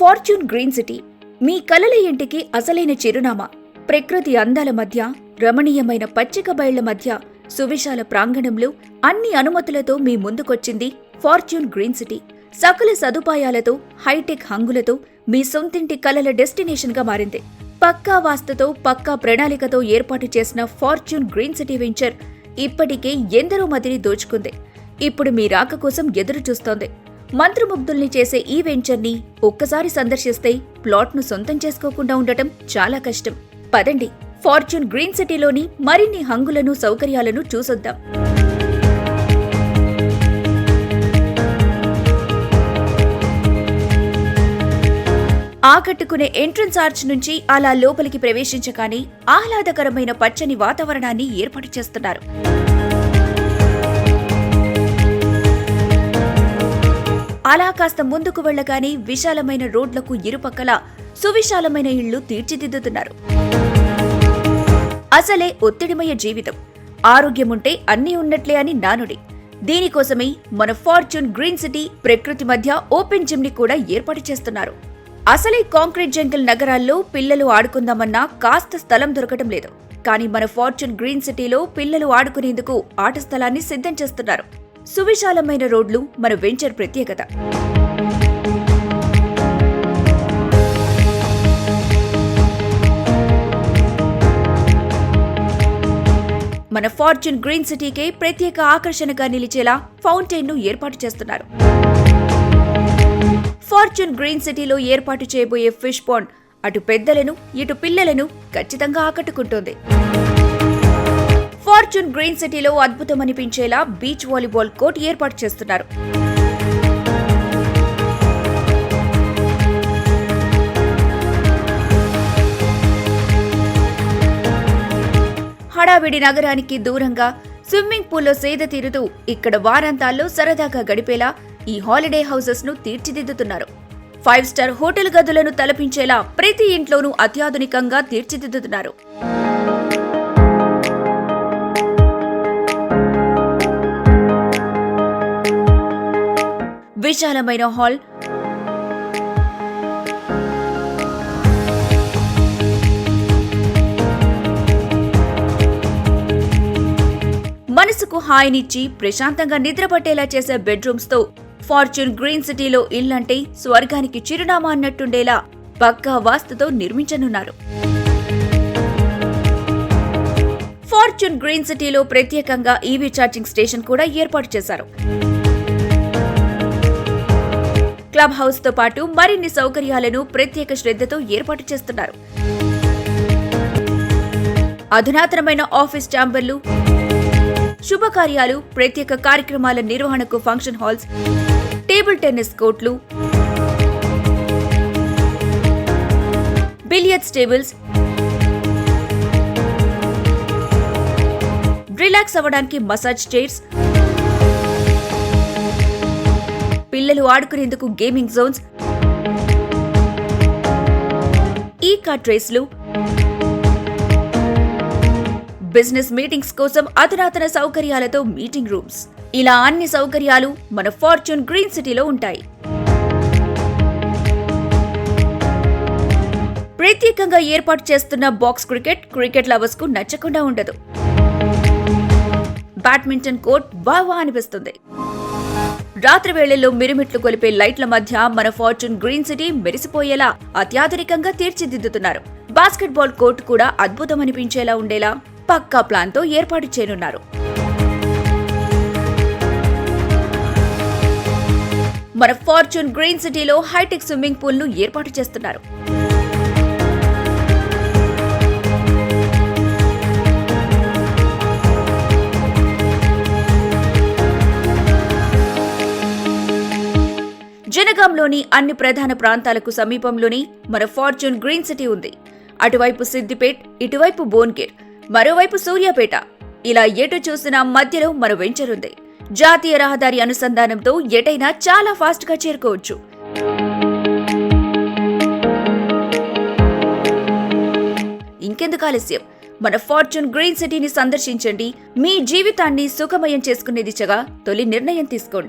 Fortune green city. మీ కలల ఇంటికి అసలైన చిరునామా. ప్రకృతి అందాల మధ్య రమణీయమైన పచ్చిక బయళ్ళ మధ్య సువిశాల ప్రాంగణంలో అన్ని అనుమతులతో మీ ముందుకొచ్చింది ఫార్చ్యూన్ గ్రీన్ సిటీ. సకల సదుపాయాలతో హైటెక్ హంగులతో మీ సొంతింటి కలల డెస్టినేషన్గా మారింది. పక్కా వాస్తుతో పక్కా ప్రణాళికతో ఏర్పాటు చేసిన ఫార్చ్యూన్ గ్రీన్ సిటీ వెంచర్ ఇప్పటికే ఎందరో మదిని దోచుకుంది. ఇప్పుడు మీ రాక కోసం ఎదురు చూస్తోంది మంత్రముగ్ధుల్ని చేసే ఈ వెంచర్ని ఒక్కసారి సందర్శిస్తే ప్లాట్ను సొంతం చేసుకోకుండా ఉండటం చాలా కష్టం. పదండి ఫార్చ్యూన్ గ్రీన్ సిటీలోని మరిన్ని హంగులను సౌకర్యాలను చూసొద్దాం. ఆకట్టుకునే ఎంట్రన్స్ ఆర్చ్ నుంచి అలా లోపలికి ప్రవేశించగానే ఆహ్లాదకరమైన పచ్చని వాతావరణాన్ని ఏర్పాటు చేస్తున్నారు. అలా కాస్త ముందుకు వెళ్ళగానే విశాలమైన రోడ్లకు ఇరుపక్కల సువిశాలమైన ఇళ్ళు తీర్చిదిద్దుతున్నారు. అసలే ఒత్తిడిమయ జీవితం. ఆరోగ్యముంటే అన్నీ ఉన్నట్లే అని నానుడి. దీనికోసమే మన ఫార్చ్యూన్ గ్రీన్ సిటీ ప్రకృతి మధ్య ఓపెన్ జిమ్ని కూడా ఏర్పాటు చేస్తున్నారు. అసలే కాంక్రీట్ జంగిల్ నగరాల్లో పిల్లలు ఆడుకుందామన్నా కాస్త స్థలం దొరకటం లేదు. కానీ మన ఫార్చ్యూన్ గ్రీన్ సిటీలో పిల్లలు ఆడుకునేందుకు ఆట స్థలాన్ని సిద్ధం చేస్తున్నారు. సువిశాలమైన రోడ్లు మన వెంచర్ ప్రత్యేకత. మన ఫార్చ్యూన్ గ్రీన్ సిటీకే ప్రత్యేక ఆకర్షణగా నిలిచేలా ఫౌంటైన్ను ఏర్పాటు చేస్తున్నారు. ఫార్చ్యూన్ గ్రీన్ సిటీలో ఏర్పాటు చేయబోయే ఫిష్ పాండ్ అటు పెద్దలను ఇటు పిల్లలను ఖచ్చితంగా ఆకట్టుకుంటోంది. ఫార్చ్యూన్ గ్రీన్ సిటీలో అద్భుతమనిపించేలా బీచ్ వాలీబాల్ కోర్ట్ ఏర్పాటు చేస్తున్నారు. హడావిడి నగరానికి దూరంగా స్విమ్మింగ్ పూల్లో సేద తీరుతూ ఇక్కడ వారాంతాల్లో సరదాగా గడిపేలా ఈ హాలిడే హౌసెస్ను తీర్చిదిద్దుతున్నారు. ఫైవ్ స్టార్ హోటల్ గదులను తలపించేలా ప్రతి ఇంట్లోనూ అత్యాధునికంగా తీర్చిదిద్దుతున్నారు. విశాలమైన హాల్. మనసుకు హాయినిచ్చి ప్రశాంతంగా నిద్రపట్టేలా చేసే బెడ్రూమ్స్తో ఫార్చ్యూన్ గ్రీన్ సిటీలో ఇల్లంటే స్వర్గానికి చిరునామా అన్నట్టుండేలా పక్కా వాస్తుతో నిర్మించనున్నారు. ఫార్చ్యూన్ గ్రీన్ సిటీలో ప్రత్యేకంగా ఈవీ ఛార్జింగ్ స్టేషన్ కూడా ఏర్పాటు చేశారు. క్లబ్ హౌస్తో పాటు మరిన్ని సౌకర్యాలను ప్రత్యేక శ్రద్ధతో ఏర్పాటు చేస్తున్నారు. అధునాతనమైన ఆఫీస్ ఛాంబర్లు శుభకార్యాలు ప్రత్యేక కార్యక్రమాల నిర్వహణకు ఫంక్షన్ హాల్స్ టేబుల్ టెన్నిస్ కోర్ట్లు బిలియర్డ్స్ టేబుల్స్ రిలాక్స్ అవ్వడానికి మసాజ్ చైర్స్ పిల్లలు ఆడుకునేందుకు గేమింగ్ జోన్స్ ఈ కార్ బిజినెస్ మీటింగ్స్ కోసం అధునాతన సౌకర్యాలతో మీటింగ్ రూమ్స్. ఇలా అన్ని సౌకర్యాలు మన ఫార్చ్యూన్ గ్రీన్ సిటీలో ఉంటాయి. ప్రత్యేకంగా ఏర్పాటు చేస్తున్న బాక్స్ క్రికెట్ క్రికెట్ లవర్స్కు నచ్చకుండా ఉండదు. బ్యాడ్మింటన్ కోర్ట్ బాగా అనిపిస్తుంది. రాత్రి వేళల్లో మిరుమిట్లు కొలిపే లైట్ల మధ్య మన ఫార్చ్యూన్ గ్రీన్ సిటీ మెరిసిపోయేలా అత్యాధునికంగా తీర్చిదిద్దుతున్నారు. బాస్కెట్బాల్ కోర్టు కూడా అద్భుతం అనిపించేలా ఉండేలా పక్కా ప్లాన్తో ఏర్పాటు చేయనున్నారు. మన ఫార్చ్యూన్ గ్రీన్ సిటీలో హైటెక్ స్విమ్మింగ్ పూల్ను ఏర్పాటు చేస్తున్నారు. జనగాంలోని అన్ని ప్రధాన ప్రాంతాలకు సమీపంలోని మన ఫార్చ్యూన్ గ్రీన్ సిటీ ఉంది. అటువైపు సిద్దిపేట్ ఇటువైపు బోన్గేట్ మరోవైపు సూర్యాపేట. ఇలా ఎటు చూసినా మధ్యలో మన వెంచర్ ఉంది. జాతీయ రహదారి అనుసంధానంతో ఎటైనా చాలా ఫాస్ట్గా చేరుకోవచ్చు. ఇంకెందుకు ఆలస్యం? మన ఫార్చ్యూన్ గ్రీన్ సిటీని సందర్శించండి. మీ జీవితాన్ని సుఖమయం చేసుకునే దిశగా తొలి నిర్ణయం తీసుకోండి.